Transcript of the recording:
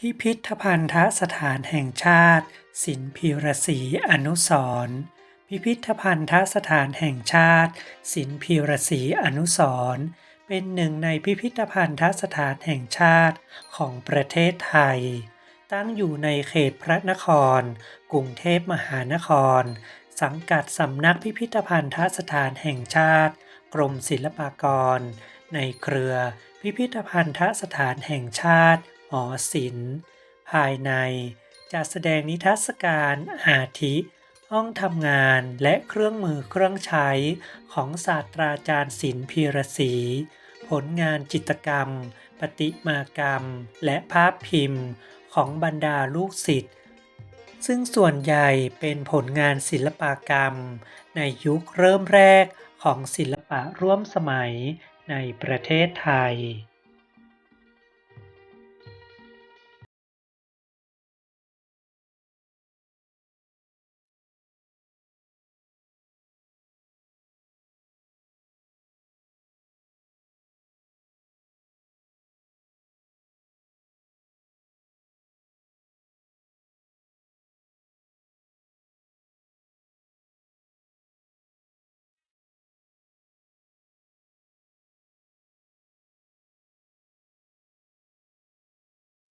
พิพิธภัณฑสถานแห่งชาติ สินพีรศรีอนุสรณ์พิพิธภัณฑสถานแห่งชาติ สินพีรศรีอนุสรณ์เป็นหนึ่งในพิพิธภัณฑสถานแห่งชาติของประเทศไทย ตั้งอยู่ในเขตพระนคร กรุงเทพมหานคร สังกัดสำนักพิพิธภัณฑสถานแห่งชาติ กรมศิลปากร ในเครือพิพิธภัณฑสถานแห่งชาติ หอศิลป์ ภายในจะแสดงนิทรรศการอาทิ ห้องทำงานและเครื่องมือเครื่องใช้ของศาสตราจารย์ศิลป์พีรศรีผลงานจิตรกรรมประติมากรรม และภาพพิมพ์ของบรรดาลูกศิษย์ซึ่งส่วนใหญ่เป็นผลงานศิลปกรรม ในยุคเริ่มแรกของศิลปะร่วมสมัยในประเทศไทย